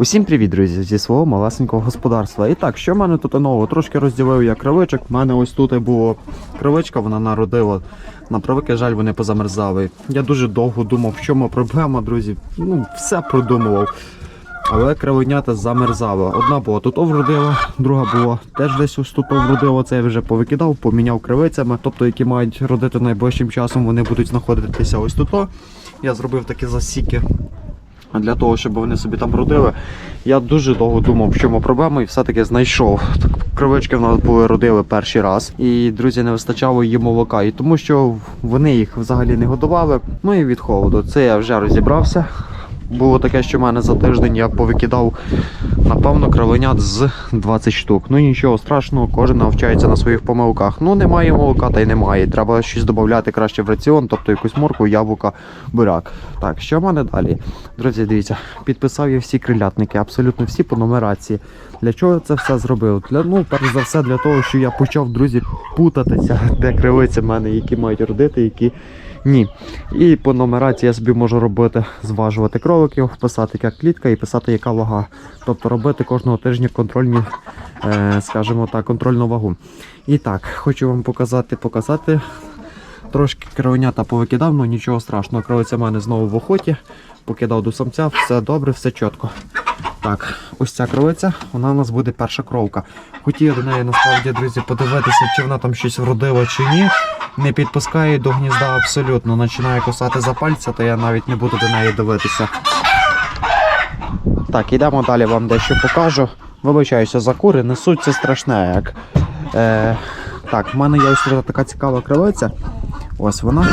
Усім привіт, друзі, зі свого малесенького господарства. І так, що в мене тут нового? Трошки розділив я кривичок. У мене ось тут і була кривичка, вона народила. На превеликий жаль, вони позамерзали. Я дуже довго думав, в чому проблема, друзі. Ну, все продумував. Але кривенята замерзали. Одна була тут вродила, друга була теж десь ось тут вродила. Це я вже повикидав, поміняв кривицями. Тобто, які мають родити найближчим часом, вони будуть знаходитися ось тут. Я зробив такі засіки для того, щоб вони собі там родили. Я дуже довго думав, в чому проблема, і все-таки знайшов. Так, кривички в нас були родили перший раз. І друзі, не вистачало їм молока. І тому що вони їх взагалі не годували. Ну і від холоду. Це я вже розібрався. Було таке, що в мене за тиждень я повикидав, напевно, кровенят з 20 штук. Ну нічого страшного, кожен навчається на своїх помилках. Ну немає молока та й немає. Треба щось додати краще в раціон, тобто якусь морку, яблука, буряк. Так, що в мене далі? Друзі, дивіться, підписав я всі крилятники, абсолютно всі по нумерації. Для чого це все зробив? Для, ну, перш за все, для того, що я почав, друзі, путатися, де кривиці в мене, які мають родити, які ні. І по нумерації я собі можу робити, зважувати кроликів, писати яка клітка і писати, яка вага. Тобто робити кожного тижня контрольні, е, скажімо так, контрольну вагу. І так, хочу вам показати, показати. Трошки кровенята повикидав, ну нічого страшного. Кровиця в мене знову в охоті. Покидав до самця, все добре, все чітко. Так, ось ця кровиця, вона у нас буде перша кровка. Хотів до неї насправді, друзі, подивитися, чи вона там щось вродила чи ні. Не підпускає до гнізда абсолютно. Починає кусати за пальця, то я навіть не буду до неї дивитися. Так, ідемо далі, вам дещо покажу. Вибачаюся за кури, несуть це страшне. Як. Е, так, в мене є ось така цікава кривиця. Ось вона.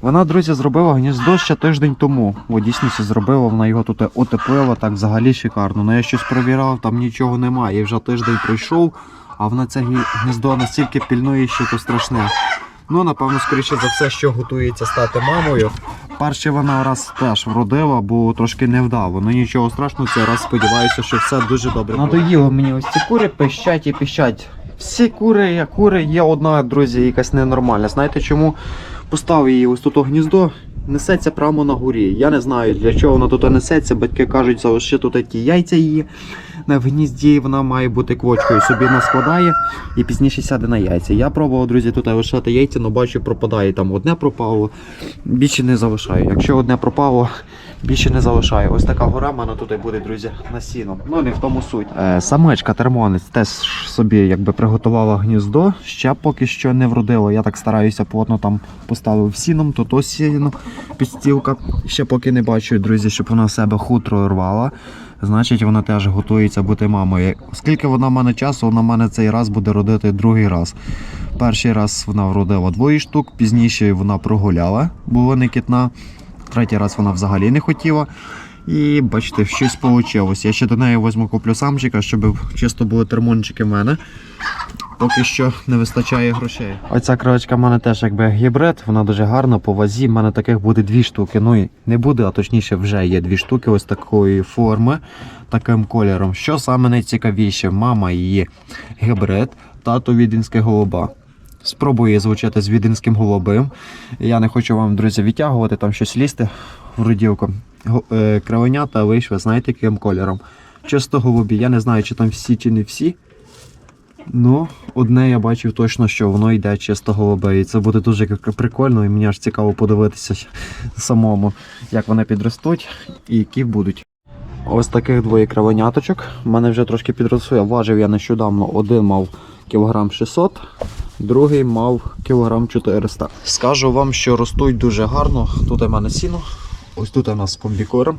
Вона, друзі, зробила гніздо ще тиждень тому. О, дійсності зробила, вона його тут утеплила так взагалі шикарно. Ну я щось перевіряв, там нічого немає. І вже тиждень пройшов, а вона це гніздо настільки пільнує, що то страшне. Ну, напевно, скоріше за все, що готується стати мамою. Перше вона раз теж вродила, бо трошки не вдало. Ну нічого страшного, цей раз сподіваюся, що все дуже добре. Надоїло мені ось ці кури пищать і пищать. Всі кури, кури, є одна, друзі, якась ненормальна. Знаєте чому? Поставив її ось тут гніздо, несеться прямо на горі. Я не знаю, для чого вона тут несеться. Батьки кажуть, залиши тут ті яйця її. На гнізді вона має бути квочкою, собі наскладає і пізніше сяде на яйця. Я пробував, друзі, тут лишати яйця, але бачу, пропадає. Там одне пропало, більше не залишаю. Якщо одне пропало, більше не залишаю. Ось така гора в мене тут буде, друзі, на сіно. Ну не в тому суть. Е, самичка термонець теж собі якби приготувала гніздо. Ще поки що не вродило. Я так стараюся плотно там поставив сіном, то то сіно підстілка. Ще поки не бачу, друзі, щоб вона в себе хутро рвала. Значить, вона теж готується бути мамою. Оскільки вона в мене часу, вона в мене цей раз буде родити другий раз. Перший раз вона вродила двоє штук, пізніше вона прогуляла, була некітна. Третій раз вона взагалі не хотіла. І бачите, щось вийшло. Я ще до неї візьму куплю самчика, щоб чисто були термончики в мене. Поки що не вистачає грошей. Оця кроличка в мене теж якби гібрид, вона дуже гарна по вазі. В мене таких буде дві штуки. Ну і не буде, а точніше вже є дві штуки ось такої форми, таким кольором. Що саме найцікавіше, мама її гібрид, тато відінське голуба. Спробую її звучати з віденським голубим. Я не хочу вам, друзі, відтягувати, там щось лізти в роділку. Го- е, Кравенята вийшли, знаєте, яким кольором. Чисто голубі. Я не знаю, чи там всі, чи не всі. Ну, одне я бачив точно, що воно йде чисто голубе. І це буде дуже прикольно, і мені аж цікаво подивитися самому, як вони підростуть і які будуть. Ось таких двоє кравеняточок. У мене вже трошки підросли. Важив я нещодавно. Один мав кілограм 600, другий мав кілограм 400. Скажу вам, що ростуть дуже гарно. Тут у мене сіно. Ось тут у нас з комбікором.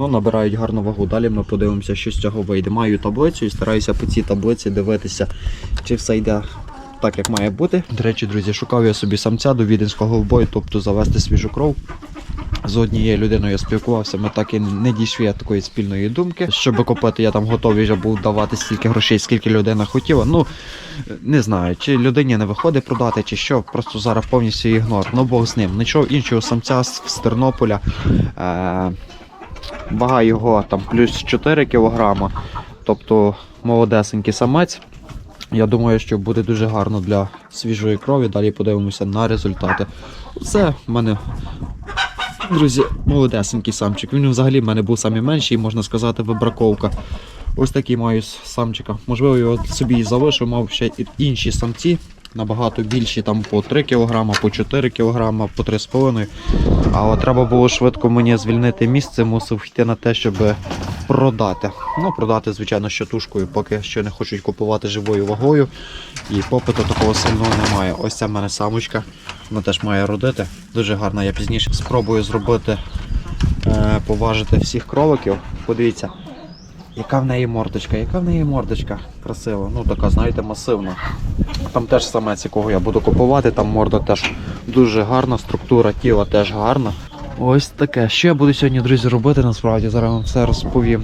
Ну, набирають гарну вагу. Далі ми подивимося, що з цього вийде. Маю таблицю і стараюся по цій таблиці дивитися, чи все йде так, як має бути. До речі, друзі, шукав я собі самця до віденського вбою, тобто завести свіжу кров. З однією людиною я спілкувався, ми так і не дійшли такої спільної думки. Щоб купити, я там готовий вже був давати стільки грошей, скільки людина хотіла. Ну не знаю, чи людині не виходить продати, чи що. Просто зараз повністю ігнор. Ну Бог з ним. Нічого іншого самця з Тернополя. Е- вага його там плюс 4 кг. Тобто молодесенький самець. Я думаю, що буде дуже гарно для свіжої крові. Далі подивимося на результати. Це в мене Друзі, молодесенький самчик. Він взагалі в мене був найменший, можна сказати, вибраковка. Ось такий маю самчика. Можливо, його собі і залишив, мав ще інші самці. Набагато більші, там по 3 кг, по 4 кг, по 3,5 Але треба було швидко мені звільнити місце, мусив йти на те, щоб продати. Ну, продати, звичайно, що тушкою, поки що не хочуть купувати живою вагою. І попиту такого сильного немає. Ось ця в мене самочка. Вона теж має родити. Дуже гарна. Я пізніше спробую зробити, е, поважити всіх кроликів. Подивіться, яка в неї мордочка, яка в неї мордочка красива. Ну така, знаєте, масивна. Там теж самець, якого я буду купувати, там морда теж дуже гарна, структура тіла теж гарна. Ось таке. Що я буду сьогодні, друзі, робити насправді? Зараз вам все розповім.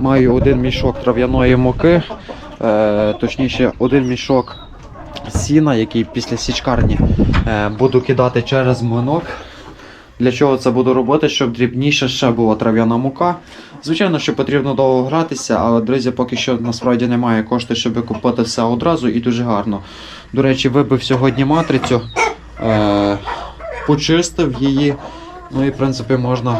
Маю один мішок трав'яної муки, е, точніше, один мішок сіна, який після січкарні е, буду кидати через млинок. Для чого це буду робити? Щоб дрібніше ще була трав'яна мука. Звичайно, що потрібно довго гратися, але друзі, поки що насправді немає коштів, щоб купити все одразу і дуже гарно. До речі, вибив сьогодні матрицю, е, почистив її. Ну і в принципі можна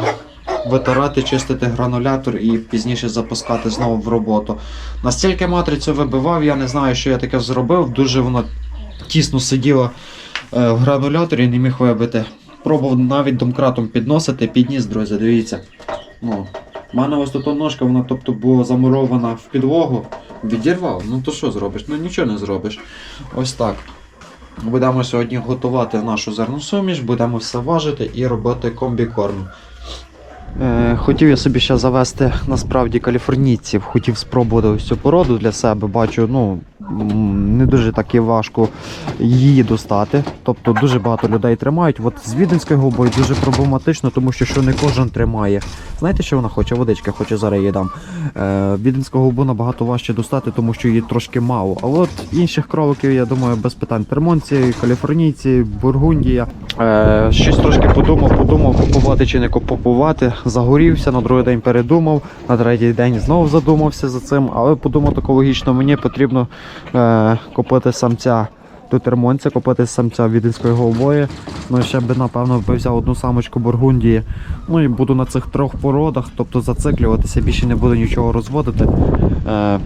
витирати, чистити гранулятор і пізніше запускати знову в роботу. Настільки матрицю вибивав, я не знаю, що я таке зробив. Дуже воно тісно сиділо е, в грануляторі, не міг вибити. Пробував навіть домкратом підносити, підніс, друзі, дивіться. Ну, у мене ось тут ножка, вона тобто була замурована в підлогу. Відірвав, ну то що зробиш? Ну нічого не зробиш. Ось так. Будемо сьогодні готувати нашу зерну суміш, будемо все важити і робити комбікорм. Е, хотів я собі ще завести насправді каліфорнійців, хотів спробувати ось цю породу для себе. Бачу, ну не дуже таки важко її достати. Тобто дуже багато людей тримають. От з віденською голубою дуже проблематично, тому що, що не кожен тримає. Знаєте, що вона хоче? Водички хоче зараз їй дам. Е, віденську голубу набагато важче достати, тому що її трошки мало. А от інших кроликів, я думаю, без питань. Термонці, каліфорнійці, бургундія. Е, щось трошки подумав, подумав, купувати чи не купувати. Загорівся, на другий день передумав, на третій день знову задумався за цим, але подумав так логічно, мені потрібно е, купити самця до термонця, купити самця віденської голубої. Ну і ще б, напевно, взяв одну самочку бургундії. Ну і буду на цих трьох породах, тобто зациклюватися, більше не буду нічого розводити. Е,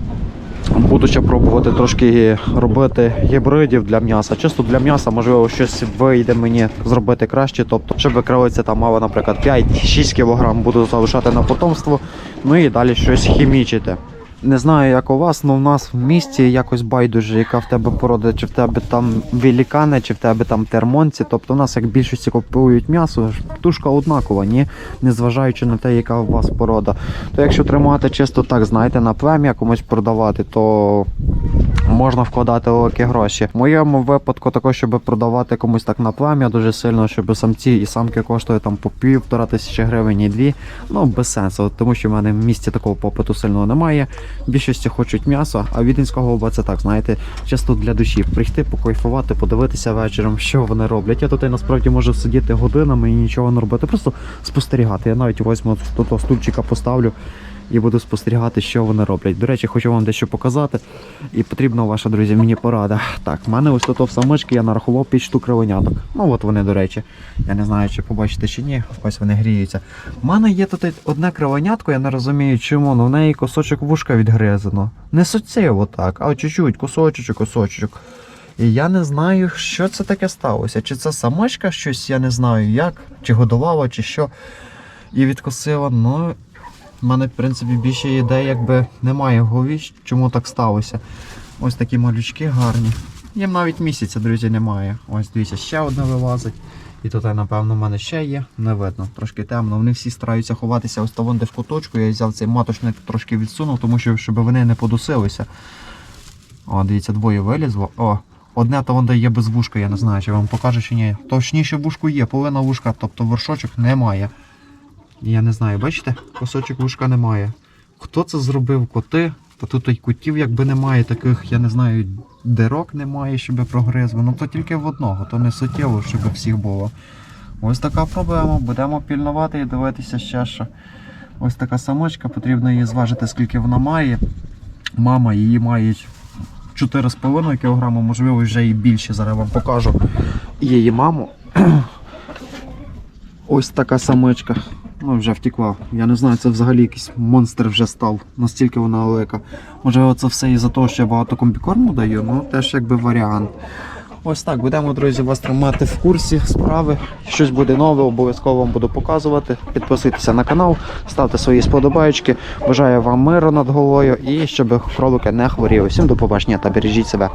Буду ще пробувати трошки робити гібридів для м'яса. Чисто для м'яса, можливо, щось вийде мені зробити краще. Тобто, щоб крилиця там мала, наприклад, 5-6 кг буду залишати на потомство, ну і далі щось хімічити. Не знаю, як у вас, але в нас в місті якось байдуже, яка в тебе порода, чи в тебе там велікани, чи в тебе там термонці. Тобто в нас як більшості купують м'ясо, тушка однакова, ні? незважаючи на те, яка у вас порода. То якщо тримати чисто так, знаєте, на плем'я комусь продавати, то можна вкладати великі гроші. В моєму випадку також, щоб продавати комусь так на плем'я дуже сильно, щоб самці і самки коштують там по півтора тисячі гривень і дві. Ну без сенсу, тому що в мене в місті такого попиту сильного немає. Більшості хочуть м'ясо, а віденського голуба це так, знаєте, часто для душі. Прийти, покайфувати, подивитися вечором, що вони роблять. Я тут насправді можу сидіти годинами і нічого не робити, просто спостерігати. Я навіть возьму тут стульчика поставлю і буду спостерігати, що вони роблять. До речі, хочу вам дещо показати. І потрібна ваша, друзі, мені порада. Так, в мене ось тут в самички я нарахував 5 штук кривеняток. Ну от вони, до речі. Я не знаю, чи побачите чи ні. Ось вони гріються. У мене є тут одне кривенятко, я не розумію, чому, але в неї кусочок вушка відгризано. Не суттєво так, а чуть-чуть, кусочок, кусочок. І я не знаю, що це таке сталося. Чи це самочка щось, я не знаю як, чи годувала, чи що. І відкусила. Ну, в мене, в принципі, більше ідей якби немає в голові, чому так сталося. Ось такі малючки гарні. Їм навіть місяця, друзі, немає. Ось дивіться, ще одне вилазить. І тут, напевно, в мене ще є. Не видно, трошки темно. Вони всі стараються ховатися ось того, де в куточку. Я взяв цей маточник трошки відсунув, тому що щоб вони не подусилися. О, дивіться, двоє вилізло. О, одне то воно є без вушка, я не знаю, чи вам покажу чи ні. Точніше вушку є, половина вушка, тобто вершочок немає. Я не знаю, бачите, кусочок вушка немає. Хто це зробив? Коти? Та тут і кутів якби немає, таких, я не знаю, дирок немає, щоб прогризло. Ну то тільки в одного, то не суттєво, щоб всіх було. Ось така проблема. Будемо пільнувати і дивитися ще що. Ось така самочка, потрібно її зважити, скільки вона має. Мама її має 4,5 кг, можливо, вже і більше. Зараз вам покажу її маму. Ось така самичка. Ну, вже втекла. Я не знаю, це взагалі якийсь монстр вже став. Настільки вона велика. Може, це все із-за того, що я багато комбікорму даю, ну теж якби варіант. Ось так, будемо, друзі, вас тримати в курсі справи. Щось буде нове, обов'язково вам буду показувати. Підписуйтеся на канал, ставте свої сподобаєчки. Бажаю вам миру над головою і щоб кролики не хворіли. Всім до побачення та бережіть себе.